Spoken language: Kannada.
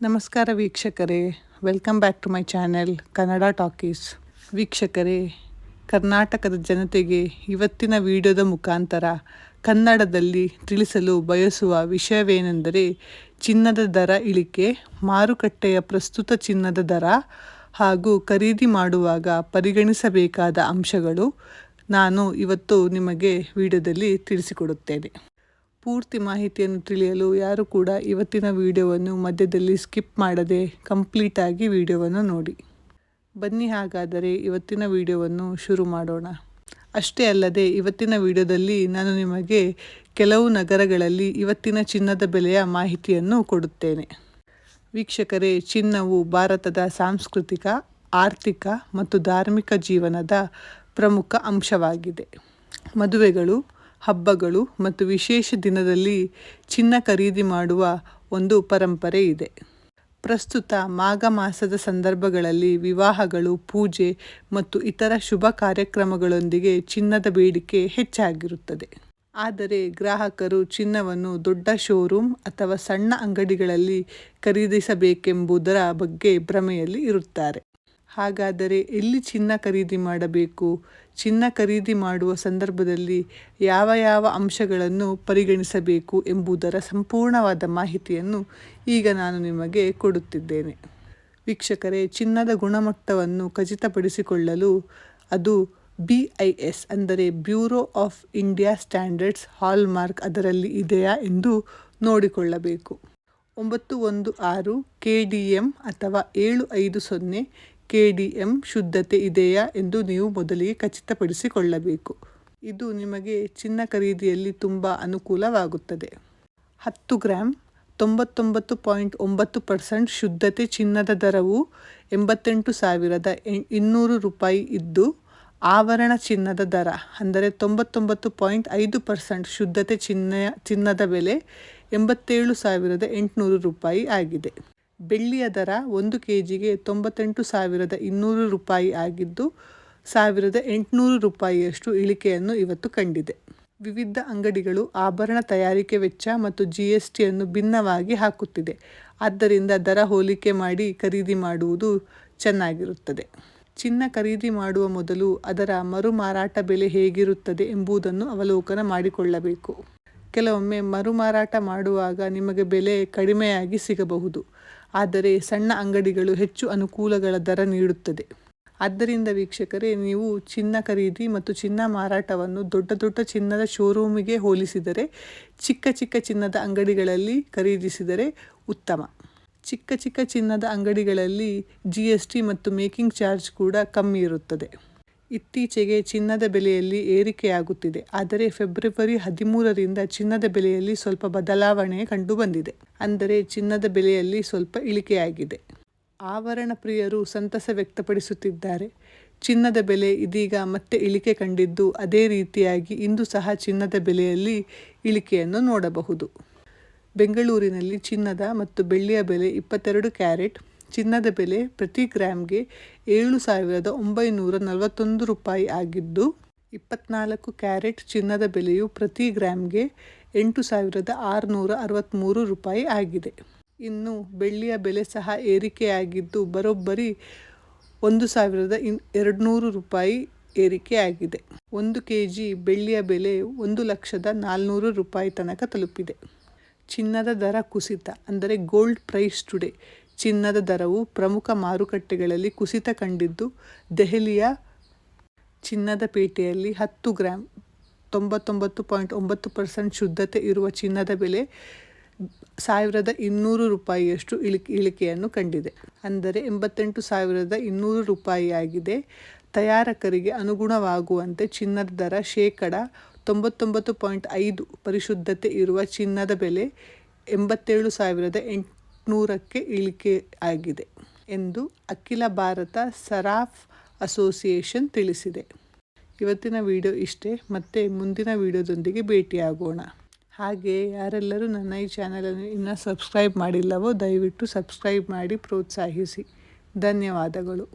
ನಮಸ್ಕಾರ ವೀಕ್ಷಕರೇ. Welcome back to my channel Kannada talkies ವೀಕ್ಷಕರೇ, ಕರ್ನಾಟಕದ ಜನತೆಗೆ ಇವತ್ತಿನ ವಿಡಿಯೋದ ಮುಖಾಂತರ ಕನ್ನಡದಲ್ಲಿ ತಿಳಿಸಲು ಬಯಸುವ ವಿಷಯವೇನೆಂದರೆ, ಚಿನ್ನದ ದರ ಇಳಿಕೆ, ಮಾರುಕಟ್ಟೆಯ ಪ್ರಸ್ತುತ ಚಿನ್ನದ ದರ ಹಾಗೂ ಖರೀದಿ ಮಾಡುವಾಗ ಪರಿಗಣಿಸಬೇಕಾದ ಅಂಶಗಳು ನಾನು ಇವತ್ತು ನಿಮಗೆ ವಿಡಿಯೋದಲ್ಲಿ ತಿಳಿಸಿಕೊಡುತ್ತೇನೆ. ಪೂರ್ತಿ ಮಾಹಿತಿಯನ್ನು ತಿಳಿಯಲು ಯಾರು ಕೂಡ ಇವತ್ತಿನ ವಿಡಿಯೋವನ್ನು ಮಧ್ಯದಲ್ಲಿ ಸ್ಕಿಪ್ ಮಾಡದೆ ಕಂಪ್ಲೀಟಾಗಿ ವಿಡಿಯೋವನ್ನು ನೋಡಿ. ಬನ್ನಿ ಹಾಗಾದರೆ ಇವತ್ತಿನ ವಿಡಿಯೋವನ್ನು ಶುರು ಮಾಡೋಣ. ಅಷ್ಟೇ ಅಲ್ಲದೆ ಇವತ್ತಿನ ವಿಡಿಯೋದಲ್ಲಿ ನಾನು ನಿಮಗೆ ಕೆಲವು ನಗರಗಳಲ್ಲಿ ಇವತ್ತಿನ ಚಿನ್ನದ ಬೆಲೆಯ ಮಾಹಿತಿಯನ್ನು ಕೊಡುತ್ತೇನೆ. ವೀಕ್ಷಕರೇ, ಚಿನ್ನವು ಭಾರತದ ಸಾಂಸ್ಕೃತಿಕ, ಆರ್ಥಿಕ ಮತ್ತು ಧಾರ್ಮಿಕ ಜೀವನದ ಪ್ರಮುಖ ಅಂಶವಾಗಿದೆ. ಮದುವೆಗಳು ಹಬ್ಬಗಳು ಮತ್ತು ವಿಶೇಷ ದಿನದಲ್ಲಿ ಚಿನ್ನ ಖರೀದಿ ಮಾಡುವ ಒಂದು ಪರಂಪರೆ ಇದೆ. ಪ್ರಸ್ತುತ ಮಾಘ ಮಾಸದ ಸಂದರ್ಭಗಳಲ್ಲಿ ವಿವಾಹಗಳು, ಪೂಜೆ ಮತ್ತು ಇತರ ಶುಭ ಕಾರ್ಯಕ್ರಮಗಳೊಂದಿಗೆ ಚಿನ್ನದ ಬೇಡಿಕೆ ಹೆಚ್ಚಾಗಿರುತ್ತದೆ. ಆದರೆ ಗ್ರಾಹಕರು ಚಿನ್ನವನ್ನು ದೊಡ್ಡ ಶೋರೂಮ್ ಅಥವಾ ಸಣ್ಣ ಅಂಗಡಿಗಳಲ್ಲಿ ಖರೀದಿಸಬೇಕೆಂಬುದರ ಬಗ್ಗೆ ಭ್ರಮೆಯಲ್ಲಿ ಇರುತ್ತಾರೆ. ಹಾಗಾದರೆ ಎಲ್ಲಿ ಚಿನ್ನ ಖರೀದಿ ಮಾಡಬೇಕು? ಚಿನ್ನ ಖರೀದಿ ಮಾಡುವ ಸಂದರ್ಭದಲ್ಲಿ ಯಾವ ಯಾವ ಅಂಶಗಳನ್ನು ಪರಿಗಣಿಸಬೇಕು ಎಂಬುದರ ಸಂಪೂರ್ಣವಾದ ಮಾಹಿತಿಯನ್ನು ಈಗ ನಾನು ನಿಮಗೆ ಕೊಡುತ್ತಿದ್ದೇನೆ. ವೀಕ್ಷಕರೇ, ಚಿನ್ನದ ಗುಣಮಟ್ಟವನ್ನು ಖಚಿತಪಡಿಸಿಕೊಳ್ಳಲು ಅದು ಬಿ ಐ ಎಸ್ ಅಂದರೆ bureau of India standards hallmark ಅದರಲ್ಲಿ ಇದೆಯಾ ಎಂದು ನೋಡಿಕೊಳ್ಳಬೇಕು. ಒಂಬತ್ತು ಒಂದು ಆರು ಕೆ ಡಿ ಎಂ ಅಥವಾ ಏಳು ಐದು ಸೊನ್ನೆ ಕೆ ಡಿ ಎಂ ಶುದ್ಧತೆ ಇದೆಯಾ ಎಂದು ನೀವು ಮೊದಲಿಗೆ ಖಚಿತಪಡಿಸಿಕೊಳ್ಳಬೇಕು. ಇದು ನಿಮಗೆ ಚಿನ್ನ ಖರೀದಿಯಲ್ಲಿ ತುಂಬ ಅನುಕೂಲವಾಗುತ್ತದೆ. ಹತ್ತು ಗ್ರಾಮ್ ತೊಂಬತ್ತೊಂಬತ್ತು ಪಾಯಿಂಟ್ ಒಂಬತ್ತು ಪರ್ಸೆಂಟ್ ಶುದ್ಧತೆ ಚಿನ್ನದ ದರವು ಎಂಬತ್ತೆಂಟು ಸಾವಿರದ ಇನ್ನೂರು ರೂಪಾಯಿ ಇದ್ದು, ಆವರಣ ಚಿನ್ನದ ದರ ಅಂದರೆ ತೊಂಬತ್ತೊಂಬತ್ತು ಪಾಯಿಂಟ್ ಐದು ಪರ್ಸೆಂಟ್ ಶುದ್ಧತೆ ಚಿನ್ನ, ಚಿನ್ನದ ಬೆಲೆ ಎಂಬತ್ತೇಳು ಸಾವಿರದ ಎಂಟುನೂರು ರೂಪಾಯಿ ಆಗಿದೆ. ಬೆಳ್ಳಿಯ ದರ ಒಂದು ಕೆ ಜಿಗೆ ತೊಂಬತ್ತೆಂಟು ಸಾವಿರದ ಇನ್ನೂರು ರೂಪಾಯಿ ಆಗಿದ್ದು, ಸಾವಿರದ ಎಂಟುನೂರು ರೂಪಾಯಿಯಷ್ಟು ಇಳಿಕೆಯನ್ನು ಇವತ್ತು ಕಂಡಿದೆ. ವಿವಿಧ ಅಂಗಡಿಗಳು ಆಭರಣ ತಯಾರಿಕೆ ವೆಚ್ಚ ಮತ್ತು ಜಿ ಎಸ್ ಟಿಯನ್ನು ಭಿನ್ನವಾಗಿ ಹಾಕುತ್ತಿದೆ. ಆದ್ದರಿಂದ ದರ ಹೋಲಿಕೆ ಮಾಡಿ ಖರೀದಿ ಮಾಡುವುದು ಚೆನ್ನಾಗಿರುತ್ತದೆ. ಚಿನ್ನ ಖರೀದಿ ಮಾಡುವ ಮೊದಲು ಅದರ ಮರು ಮಾರಾಟ ಬೆಲೆ ಹೇಗಿರುತ್ತದೆ ಎಂಬುದನ್ನು ಅವಲೋಕನ ಮಾಡಿಕೊಳ್ಳಬೇಕು. ಕೆಲವೊಮ್ಮೆ ಮರುಮಾರಾಟ ಮಾಡುವಾಗ ನಿಮಗೆ ಬೆಲೆ ಕಡಿಮೆಯಾಗಿ ಸಿಗಬಹುದು. ಆದರೆ ಸಣ್ಣ ಅಂಗಡಿಗಳು ಹೆಚ್ಚು ಅನುಕೂಲಗಳ ದರ ನೀಡುತ್ತದೆ. ಆದ್ದರಿಂದ ವೀಕ್ಷಕರೇ, ನೀವು ಚಿನ್ನ ಖರೀದಿ ಮತ್ತು ಚಿನ್ನ ಮಾರಾಟವನ್ನು ದೊಡ್ಡ ದೊಡ್ಡ ಚಿನ್ನದ ಶೋರೂಮಿಗೆ ಹೋಲಿಸಿದರೆ ಚಿಕ್ಕ ಚಿಕ್ಕ ಚಿನ್ನದ ಅಂಗಡಿಗಳಲ್ಲಿ ಖರೀದಿಸಿದರೆ ಉತ್ತಮ. ಚಿಕ್ಕ ಚಿಕ್ಕ ಚಿನ್ನದ ಅಂಗಡಿಗಳಲ್ಲಿ ಜಿ ಎಸ್ ಟಿ ಮತ್ತು ಮೇಕಿಂಗ್ ಚಾರ್ಜ್ ಕೂಡ ಕಮ್ಮಿ ಇರುತ್ತದೆ. ಇತ್ತೀಚೆಗೆ ಚಿನ್ನದ ಬೆಲೆಯಲ್ಲಿ ಏರಿಕೆಯಾಗುತ್ತಿದೆ. ಆದರೆ ಫೆಬ್ರವರಿ ಹದಿಮೂರರಿಂದ ಚಿನ್ನದ ಬೆಲೆಯಲ್ಲಿ ಸ್ವಲ್ಪ ಬದಲಾವಣೆ ಕಂಡುಬಂದಿದೆ ಅಂದರೆ ಚಿನ್ನದ ಬೆಲೆಯಲ್ಲಿ ಸ್ವಲ್ಪ ಇಳಿಕೆಯಾಗಿದೆ. ಆವರಣ ಪ್ರಿಯರು ಸಂತಸ ವ್ಯಕ್ತಪಡಿಸುತ್ತಿದ್ದಾರೆ. ಚಿನ್ನದ ಬೆಲೆ ಇದೀಗ ಮತ್ತೆ ಇಳಿಕೆ ಕಂಡಿದ್ದು ಅದೇ ರೀತಿಯಾಗಿ ಇಂದು ಸಹ ಚಿನ್ನದ ಬೆಲೆಯಲ್ಲಿ ಇಳಿಕೆಯನ್ನು ನೋಡಬಹುದು. ಬೆಂಗಳೂರಿನಲ್ಲಿ ಚಿನ್ನದ ಮತ್ತು ಬೆಳ್ಳಿಯ ಬೆಲೆ ಇಪ್ಪತ್ತೆರಡು ಕ್ಯಾರೆಟ್ ಚಿನ್ನದ ಬೆಲೆ ಪ್ರತಿ ಗ್ರಾಮ್ಗೆ ಏಳು ಸಾವಿರದ ಒಂಬೈನೂರ ನಲವತ್ತೊಂದು ರೂಪಾಯಿ ಆಗಿದ್ದು, ಇಪ್ಪತ್ನಾಲ್ಕು ಕ್ಯಾರೆಟ್ ಚಿನ್ನದ ಬೆಲೆಯು ಪ್ರತಿ ಗ್ರಾಮ್ಗೆ ಎಂಟು ಸಾವಿರದ ಆರುನೂರ ಅರವತ್ತ್ಮೂರು ರೂಪಾಯಿ ಆಗಿದೆ. ಇನ್ನು ಬೆಳ್ಳಿಯ ಬೆಲೆ ಸಹ ಏರಿಕೆಯಾಗಿದ್ದು, ಬರೋಬ್ಬರಿ ಒಂದು ಸಾವಿರದ ಇನ್ ಎರಡುನೂರು ರೂಪಾಯಿ ಏರಿಕೆಯಾಗಿದೆ. ಒಂದು ಕೆ ಜಿ ಬೆಳ್ಳಿಯ ಬೆಲೆ ಒಂದು ಲಕ್ಷದ ನಾಲ್ನೂರು ರೂಪಾಯಿ ತನಕ ತಲುಪಿದೆ. ಚಿನ್ನದ ದರ ಕುಸಿತ, ಅಂದರೆ ಗೋಲ್ಡ್ ಪ್ರೈಸ್ ಟುಡೇ ಚಿನ್ನದ ದರವು ಪ್ರಮುಖ ಮಾರುಕಟ್ಟೆಗಳಲ್ಲಿ ಕುಸಿತ ಕಂಡಿದ್ದು, ದೆಹಲಿಯ ಚಿನ್ನದ ಪೇಟೆಯಲ್ಲಿ ಹತ್ತು ಗ್ರಾಮ್ ತೊಂಬತ್ತೊಂಬತ್ತು ಪಾಯಿಂಟ್ ಒಂಬತ್ತು ಪರ್ಸೆಂಟ್ ಶುದ್ಧತೆ ಇರುವ ಚಿನ್ನದ ಬೆಲೆ ಸಾವಿರದ ಇನ್ನೂರು ರೂಪಾಯಿಯಷ್ಟು ಇಳಿ, ಇಳಿಕೆಯನ್ನು ಕಂಡಿದೆ. ಅಂದರೆ ಎಂಬತ್ತೆಂಟು ಸಾವಿರದ ಇನ್ನೂರು ರೂಪಾಯಿಯಾಗಿದೆ. ತಯಾರಕರಿಗೆ ಅನುಗುಣವಾಗುವಂತೆ ಚಿನ್ನದ ದರ ಶೇಕಡ ತೊಂಬತ್ತೊಂಬತ್ತು ಪಾಯಿಂಟ್ ಐದು ಪರಿಶುದ್ಧತೆ ಇರುವ ಚಿನ್ನದ ಬೆಲೆ ಎಂಬತ್ತೇಳು ಸಾವಿರದ ಎಂಟುನೂರಕ್ಕೆ ಇಳಿಕೆ ಆಗಿದೆ ಎಂದು ಅಖಿಲ ಭಾರತ ಸರಾಫ್ ಅಸೋಸಿಯೇಷನ್ ತಿಳಿಸಿದೆ. ಇವತ್ತಿನ ವಿಡಿಯೋ ಇಷ್ಟೇ, ಮತ್ತೆ ಮುಂದಿನ ವಿಡಿಯೋದೊಂದಿಗೆ ಭೇಟಿಯಾಗೋಣ. ಹಾಗೆ ಯಾರೆಲ್ಲರೂ ನನ್ನ ಈ ಚಾನಲನ್ನು ಇನ್ನೂ ಸಬ್ಸ್ಕ್ರೈಬ್ ಮಾಡಿಲ್ಲವೋ ದಯವಿಟ್ಟು ಸಬ್ಸ್ಕ್ರೈಬ್ ಮಾಡಿ ಪ್ರೋತ್ಸಾಹಿಸಿ. ಧನ್ಯವಾದಗಳು.